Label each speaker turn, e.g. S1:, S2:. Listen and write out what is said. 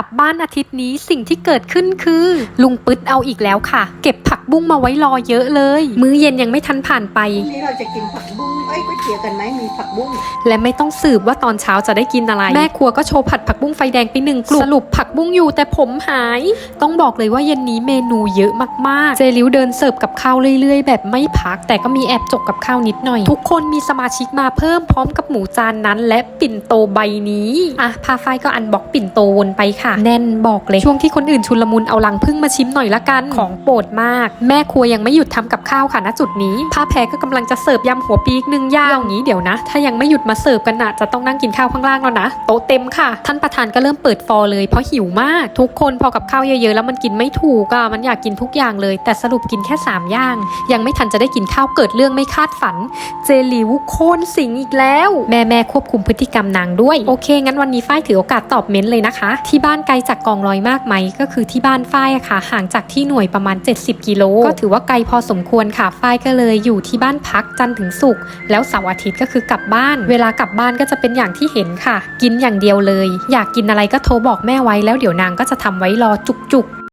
S1: ลับบ้านอาทิตย์นี้สิ่งที่เกิดขึ้นคือ ลุงปึ๊ดเอาอีกแล้วค่ะ เก็บผักบุ้งมาไว้รอเยอะเลย มื้อเย็นยังไม่ทันผ่านไป
S2: พรุ่งนี้เราจะกินผักบุ้งเอ้ยก๋วยเตี๋ยวกันไหมมีผักบุ้ง
S1: และไม่ต้องสืบว่าตอนเช้าจะได้กินอะไร แม่ครัวก็โชว์ผัดผักบุ้งไฟแดงไปหนึ่งกลุ่มสรุปผักบุ้งอยู่แต่ผมหาย ต้องบอกเลยว่าเย็นนี้เมนูเยอะมากๆ เจลิวเดินเสิร์ฟกับข้าวเรื่อยๆ แบบไม่พัก แต่ก็มีแอบจกกับข้าวนิดหน่อย ทุกคนมีสมาชิกมาเพิ่มพร้อมกับหมูจานนั้น และปิ่น โตใบนี้อะพาไฟก็อันบ็อกปิ่นโตวนไปค่ะ แน่นบอกเลยช่วงที่คนอื่นชุลมุนเอาลังพึ่งมาชิมหน่อยละกันของโปรดมาก แม่ครัวยังไม่หยุดทำกับข้าวค่ะณจุดนี้พาแพรก็กำลังจะเสิร์ฟยำหัวปีกหนึ่งย่างอย่างนี้เดี๋ยวนะ ถ้ายังไม่หยุดมาเสิร์ฟกันนะจะต้องนั่งกินข้าวข้างล่างแล้วนะโต๊ะเต็มค่ะ ท่านประธานก็เริ่มเปิดฟอร์เลยเพราะหิวมาก ทุกคนพอกับข้าวเยอะๆแล้วมันกินไม่ถูกอะมันอยากกินทุกอย่างเลย แต่สรุปกินแค่สามอย่าง ยังไม่ทันจะได้กินข้าวเกิดเรื่องไม่คาดฝัน เจลิวโคนสิงอีกแล้ว แม่แม่ควบคุมพฤติกรรมนางด้วย โอเค งั้นวันนี้ฝ้ายถือโอกาสตอบเม้นต์เลยนะคะ ที่บ้านไกลจากกองร้อยมากไหมก็คือที่บ้านฝ้ายอะค่ะ ห่างจากที่หน่วยประมาณ 70 กิโลก็ถือว่าไกลพอสมควรค่ะฝ้ายก็เลยอยู่ที่บ้านพักจันทร์ถึงศุกร์แล้วเสาร์อาทิตย์ก็คือกลับบ้าน เวลากลับบ้านก็จะเป็นอย่างที่เห็นค่ะ กินอย่างเดียวเลย อยากกินอะไรก็โทรบอกแม่ไว้แล้วเดี๋ยวนางก็จะทำไว้รอจุกๆ